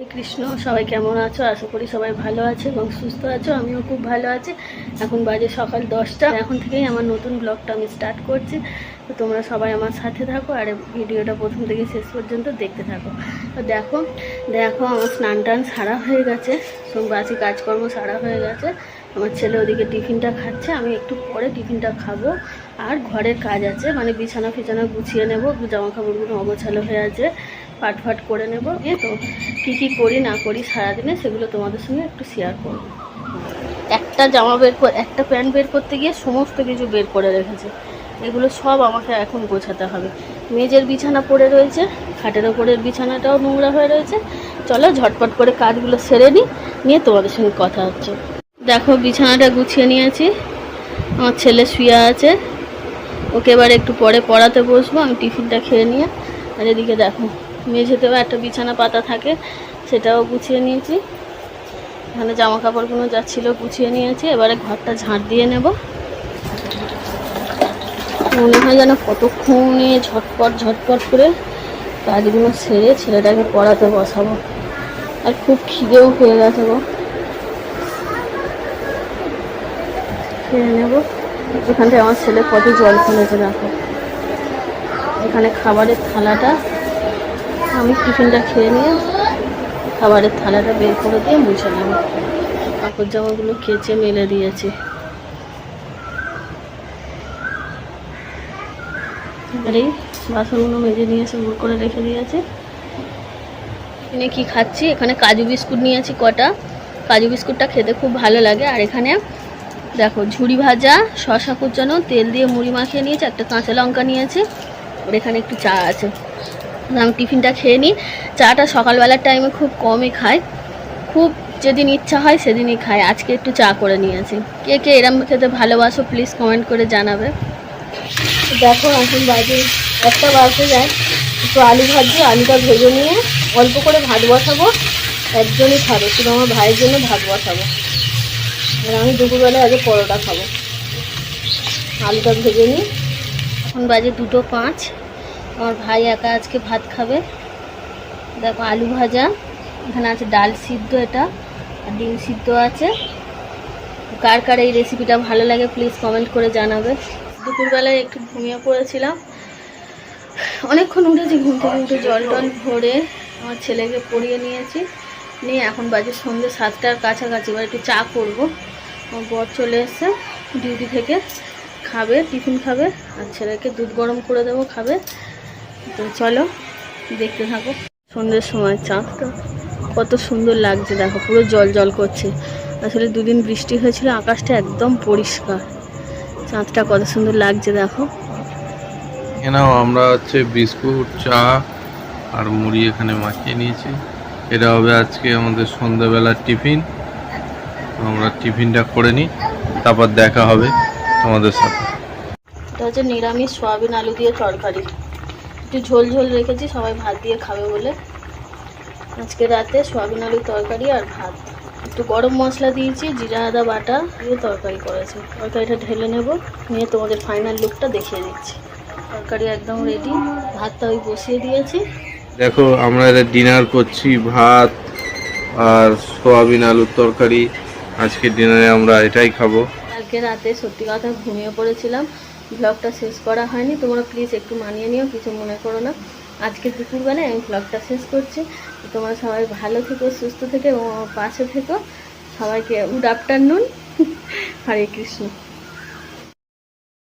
কৃষ্ণ, সবাই কেমন আছো? আশা করি সবাই ভালো আছে এবং সুস্থ আছো। আমিও খুব ভালো আছি। এখন বাজে সকাল দশটা। এখন থেকেই আমার নতুন ব্লগটা আমি স্টার্ট করছি। তো তোমরা সবাই আমার সাথে থাকো আর ভিডিওটা প্রথম থেকে শেষ পর্যন্ত দেখতে থাকো। তো দেখো দেখো আমার স্নান টান সারা হয়ে গেছে। বাসি কাজকর্ম সারা হয়ে গেছে। আমার ছেলে ওদিকে টিফিনটা খাচ্ছে। আমি একটু পরে টিফিনটা খাব। আর ঘরের কাজ আছে। মানে বিছানা ফিছানা গুছিয়ে নেব। জামা কাপড়গুলো অগোছালো হয়ে আছে। পাট ফাট করে নেব। এ তো কী কী করি না করি সারাদিনে সেগুলো তোমাদের সঙ্গে একটু শেয়ার করব। একটা জামা বের করে, একটা প্যান্ট বের করতে গিয়ে সমস্ত কিছু বের করে রেখেছে। এগুলো সব আমাকে এখন গোছাতে হবে। মেজের বিছানা পড়ে রয়েছে, খাটের ওপরের বিছানাটাও নোংরা হয়ে রয়েছে। চলো ঝটপট করে কাজগুলো সেরে নিই, নিয়ে তোমাদের সঙ্গে কথা হচ্ছে। দেখো বিছানাটা গুছিয়ে নিয়েছি, আমার ছেলে শুয়ে আছে। ওকে এবার একটু পরে পড়াতে বসবো, আমি টিফিনটা খেয়ে নিয়ে, আর এদিকে দেখো মেঝেতেও একটা বিছানা পাতা থাকে, সেটাও গুছিয়ে নিয়েছি। এখানে জামা কাপড়গুলো যা ছিল গুছিয়ে নিয়েছি, এবারে ঘরটা ঝাঁট দিয়ে নেব। মনে হয় যেন কতক্ষণে ঝটপট ঝটপট করে কাজগুলো সেরে ছেলেটাকে পড়াতে বসাবো। আর খুব খিদেও হয়ে গেছে গো। খেয়ে নেব। এখান থেকে আমার ছেলে কত জল ফেলেছে দেখো। এখানে খাবারের থালাটা আমি টিফিনটা খেয়ে নিয়ে খাবারের থালাটা বের করে দিয়ে মুছে নেব কাপড় জামাগুলো কেচে মেলে দিয়েছি। এই বাসনগুলো মেজে নিয়ে এসে গুঁড়ো করে রেখে দিয়েছি। এখানে কি খাচ্ছি? এখানে কাজু বিস্কুট নিয়েছি কটা। কাজু বিস্কুটটা খেতে খুব ভালো লাগে। আর এখানে দেখো, ঝুড়ি ভাজা শশা কুচানো, তেল দিয়ে মুড়ি মাখিয়ে নিয়েছে, একটা কাঁচা লঙ্কা নিয়েছি। আর এখানে একটু চা আছে। আমি টিফিনটা খেয়ে নিই। চাটা সকালবেলার টাইমে খুব কমই খাই। খুব যেদিন ইচ্ছা হয় সেদিনই খাই। আজকে একটু চা করে নিয়েছি। কে কে এরম খেতে ভালোবাসো প্লিজ কমেন্ট করে জানাবে। দেখো এখন বাজে একটা বাজতে যায়। একটু আলু ভাজছি আলুটা ভেজে নিয়ে অল্প করে ভাত বসাবো। একজনই খাবে শুধু আমার ভাইয়ের জন্য ভাত বসাবো। আর আমি দুপুরবেলায় আগে পরোটা খাব। আলুটা ভেজে নিই। এখন বাজে দুটো পাঁচ। আমার ভাই একা আজকে ভাত খাবে দেখো আলু ভাজা এখানে আছে ডাল সিদ্ধ এটা, আর ডিম সিদ্ধ আছে। কার কার এই রেসিপিটা ভালো লাগে প্লিজ কমেন্ট করে জানাবে। দুপুরবেলায় একটু ঘুমিয়ে পড়েছিলাম। অনেকক্ষণ উঠেছি, ঘুম থেকে উঠে জল টল ভরে আমার ছেলেকে পড়িয়ে নিয়েছি। নিয়ে এখন বাজে সন্ধ্যে সাতটার কাছাকাছি, এবার একটু চা করব। আমার বর চলে এসছে ডিউটি থেকে খাবে টিফিন খাবে, আর ছেলেকে দুধ গরম করে দেবো, খাবে। তো চলো দেখতে থাকো। সন্ধ্যের সময় চাঁদটা কত সুন্দর লাগছে দেখো পুরো জল জল করছে। আসলে দুদিন বৃষ্টি হয়েছিল আকাশটা একদম পরিষ্কার। চাঁদটা কত সুন্দর লাগছে দেখো। এখানেও আমরা হচ্ছে বিস্কুট চা আর মুড়ি এখানে মাখিয়ে নিয়েছি। এটা হবে আজকে আমাদের সন্ধ্যাবেলার টিফিন। আমরা টিফিনটা করে নিই তারপর দেখা হবে আমাদের সাথে। এটা হচ্ছে নিরামিষ সয়াবিন আলু দিয়ে তরকারি। একটু ঝোল ঝোল রেখেছি সবাই ভাত দিয়ে খাবে বলে। আজকে রাতে সোয়াবিন আলুর তরকারি আর ভাত। একটু গরম মশলা দিয়েছি জিরা আদা বাটা দিয়ে তরকারি করেছে। তরকারিটা ঢেলে নেব নিয়ে তোমাদের ফাইনাল লুকটা দেখিয়ে দিচ্ছি। তরকারি একদম রেডি ভাতটা ওই বসিয়ে দিয়েছি। দেখো আমরা এটা ডিনার করছি ভাত আর সোয়াবিন আলুর তরকারি। আজকে ডিনারে আমরা এটাই খাব। আজকে রাতে সত্যি কথা ঘুমিয়ে পড়েছিলাম। ব্লগটা শেষ করা হয়নি। তোমরা প্লিজ একটু মানিয়ে নিও, কিছু মনে করো না। আজকে দুপুরবেলায় আমি ব্লগটা শেষ করছি। তোমরা সবাই ভালো থেকো, সুস্থ থেকো এবং পাশে থেকো। সবাইকে গুড আফটারনুন হরে কৃষ্ণ।